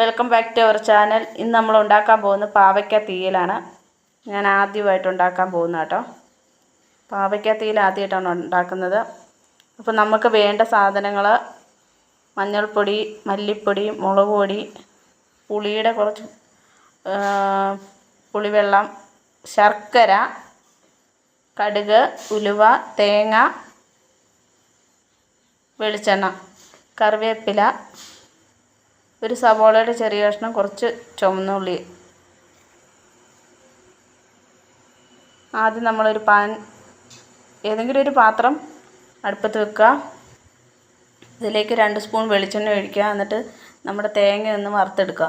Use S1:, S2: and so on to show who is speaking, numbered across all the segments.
S1: Welcome back to our channel ഇന്ന് നമ്മൾ ഉണ്ടാക്കാൻ പോകുന്നത് പാവയ്ക്ക തീയലാണ്. ഞാൻ ആദ്യമായിട്ട് ഉണ്ടാക്കാൻ പോകുന്ന കേട്ടോ. പാവയ്ക്ക തീയൽ ആദ്യമായിട്ടാണ് ഉണ്ടാക്കുന്നത്. അപ്പോൾ നമുക്ക് വേണ്ട സാധനങ്ങൾ മഞ്ഞൾപ്പൊടി മല്ലിപ്പൊടി മുളക് പൊടി പുളിയുടെ കുറച്ച് പുളിവെള്ളം ശർക്കര കടുക് ഉലുവ തേങ്ങ വെളിച്ചെണ്ണ കറിവേപ്പില ഒരു സവോളയുടെ ചെറിയ കഷ്ണം കുറച്ച് ചുമന്നുള്ളി ആദ്യം നമ്മളൊരു പാൻ ഏതെങ്കിലും ഒരു പാത്രം അടുപ്പത്ത് വെക്കുക. ഇതിലേക്ക് രണ്ട് സ്പൂൺ വെളിച്ചെണ്ണ ഒഴിക്കുക. എന്നിട്ട് നമ്മുടെ തേങ്ങ ഒന്ന് വറുത്തെടുക്കുക.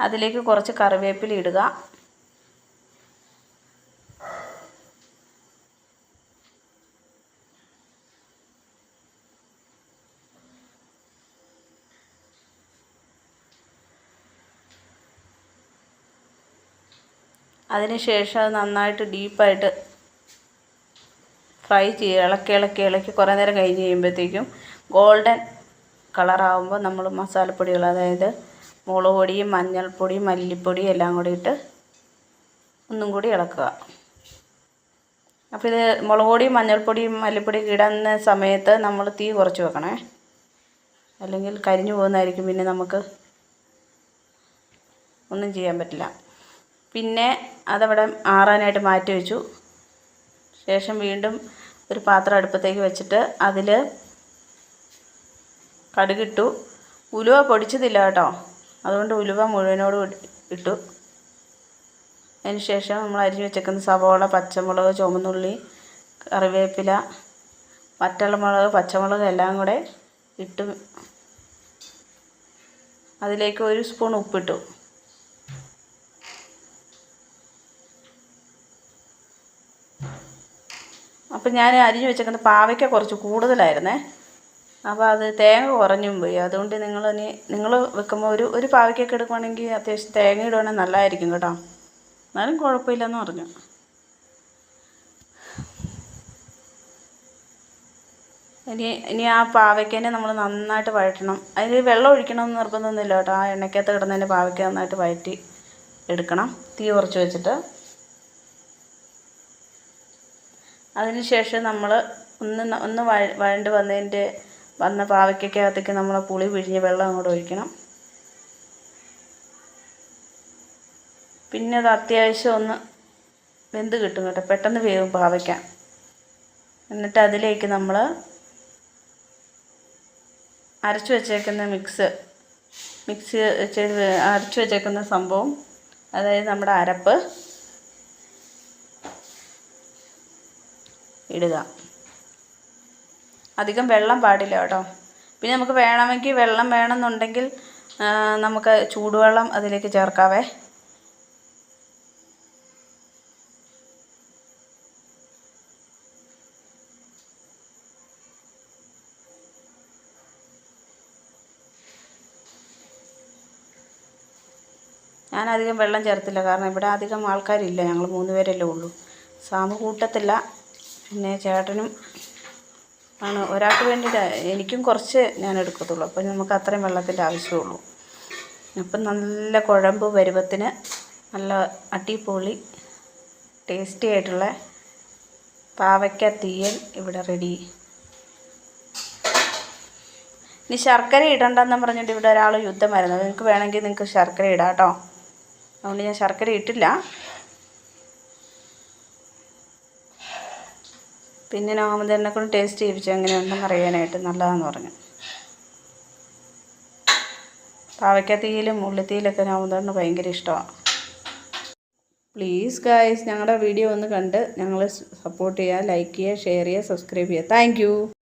S1: അതിലേക്ക് കുറച്ച് കറിവേപ്പില ഇടുക. അതിന് ശേഷം അത് നന്നായിട്ട് ഡീപ്പായിട്ട് ഫ്രൈ ചെയ്യുക ഇളക്കി ഇളക്കി ഇളക്കി കുറേ നേരം കഴിഞ്ഞ് കഴിയുമ്പോഴത്തേക്കും ഗോൾഡൻ കളറാകുമ്പോൾ നമ്മൾ മസാലപ്പൊടികൾ അതായത് മുളക് പൊടിയും മഞ്ഞൾപ്പൊടിയും മല്ലിപ്പൊടിയും എല്ലാം കൂടി ഇട്ട് ഒന്നും കൂടി ഇളക്കുക. അപ്പോൾ ഇത് മുളക് പൊടിയും മഞ്ഞൾപ്പൊടിയും മല്ലിപ്പൊടിയും ഇടുന്ന സമയത്ത് നമ്മൾ തീ കുറച്ച് വെക്കണേ. അല്ലെങ്കിൽ കരിഞ്ഞു പോകുന്നതായിരിക്കും. പിന്നെ നമുക്ക് ഒന്നും ചെയ്യാൻ പറ്റില്ല. പിന്നെ അതവിടെ ആറാനായിട്ട് മാറ്റി വെച്ചു. ശേഷം വീണ്ടും ഒരു പാത്രം അടുപ്പത്തേക്ക് വെച്ചിട്ട് അതിൽ കടുകിട്ടു. ഉലുവ പൊടിച്ചതില്ല കേട്ടോ. അതുകൊണ്ട് ഉലുവ മുഴുവനോട് ഇട്ടു. ശേഷം നമ്മൾ അരിഞ്ഞ് വെച്ചേക്കുന്ന സവോള പച്ചമുളക് ചുമന്നുള്ളി കറിവേപ്പില വറ്റൽമുളക് പച്ചമുളക് എല്ലാം കൂടെ ഇട്ട് അതിലേക്ക് ഒരു സ്പൂൺ ഉപ്പിട്ടു. അപ്പം ഞാൻ അരിഞ്ഞു വെച്ചേക്കുന്ന പാവയ്ക്ക കുറച്ച് കൂടുതലായിരുന്നേ. അപ്പോൾ അത് തേങ്ങ കുറഞ്ഞും പോയി. അതുകൊണ്ട് നിങ്ങൾ ഇനി നിങ്ങൾ വെക്കുമ്പോൾ ഒരു ഒരു പാവയ്ക്കൊക്കെ എടുക്കുവാണെങ്കിൽ അത്യാവശ്യം തേങ്ങ ഇടുവാണെങ്കിൽ നല്ലതായിരിക്കും കേട്ടോ. എന്നാലും കുഴപ്പമില്ലെന്ന് പറഞ്ഞു. ഇനി ഇനി ആ പാവയ്ക്കേനെ നമ്മൾ നന്നായിട്ട് വഴറ്റണം. അതിൽ വെള്ളം ഒഴിക്കണമെന്ന് നിർബന്ധമൊന്നുമില്ല കേട്ടോ. ആ എണ്ണയ്ക്കകത്ത് കിടന്നതിന്റെ പാവയ്ക്ക നന്നായിട്ട് വഴറ്റി എടുക്കണം. തീ കുറച്ച് വെച്ചിട്ട്. അതിനുശേഷം നമ്മൾ ഒന്ന് ഒന്ന് വഴ വഴണ്ട് വന്നതിന്റെ വന്ന പാവയ്ക്കകത്തേക്ക് നമ്മൾ പുളി പിഴിഞ്ഞ വെള്ളം അങ്ങോട്ട് ഒഴിക്കണം. പിന്നെ അത് അത്യാവശ്യം ഒന്ന് വെന്ത് കിട്ടും കേട്ടോ. പെട്ടെന്ന് വേവും പാവയ്ക്ക. എന്നിട്ട് അതിലേക്ക് നമ്മൾ അരച്ചു വെച്ചേക്കുന്ന മിക്സ് മിക്സ് ചെയ്ത് അരച്ചു വെച്ചേക്കുന്ന സംഭവം അതായത് നമ്മുടെ അരപ്പ് ഇടുക. അധികം വെള്ളം പാടില്ല കേട്ടോ. പിന്നെ നമുക്ക് വേണമെങ്കിൽ വെള്ളം വേണമെന്നുണ്ടെങ്കിൽ നമുക്ക് ചൂടുവെള്ളം അതിലേക്ക് ചേർക്കാവേ. ഞാൻ അധികം വെള്ളം ചേർത്തില്ല. കാരണം ഇവിടെ അധികം ആൾക്കാരില്ല. ഞങ്ങൾ മൂന്ന് പേരല്ലേ ഉള്ളൂ. സാമ്പ് കൂട്ടത്തില്ല. പിന്നെ ചേട്ടനും ആണ്. ഒരാൾക്ക് വേണ്ടിയിട്ട് എനിക്കും കുറച്ച് ഞാൻ എടുക്കത്തുള്ളൂ. അപ്പം നമുക്ക് അത്രയും വെള്ളത്തിന്റെ ആവശ്യമുള്ളൂ. അപ്പം നല്ല കുഴമ്പ് പരുവത്തിന് നല്ല അടിപൊളി ടേസ്റ്റി ആയിട്ടുള്ള പാവയ്ക്ക തീയൽ ഇവിടെ റെഡി. ഇനി ശർക്കര ഇടണ്ടെന്ന് പറഞ്ഞിട്ട് ഇവിടെ ഒരാൾ യുദ്ധം വരുന്നത് നിങ്ങൾക്ക് വേണമെങ്കിൽ നിങ്ങൾക്ക് ശർക്കര ഇടാം കേട്ടോ അതുകൊണ്ട് ഞാൻ ശർക്കര ഇട്ടില്ല. പിന്നെ നോമതന്നെ കൊണ്ട് ടേസ്റ്റ് ചെയ്യിപ്പിച്ചു എങ്ങനെ ഉണ്ടെന്ന് അറിയാനായിട്ട് നല്ലതാന്ന് പറഞ്ഞു. പാവയ്ക്കത്തീയിലും ഉള്ളിത്തീയിലൊക്കെ നോമതേണ്ണ ഭയങ്കര ഇഷ്ടമാണ് പ്ലീസ് ഗായ്സ് ഞങ്ങളുടെ വീഡിയോ ഒന്ന് കണ്ട് ഞങ്ങളെ സപ്പോർട്ട് ചെയ്യുക ലൈക്ക് ചെയ്യുക ഷെയർ ചെയ്യുക സബ്സ്ക്രൈബ് ചെയ്യുക താങ്ക്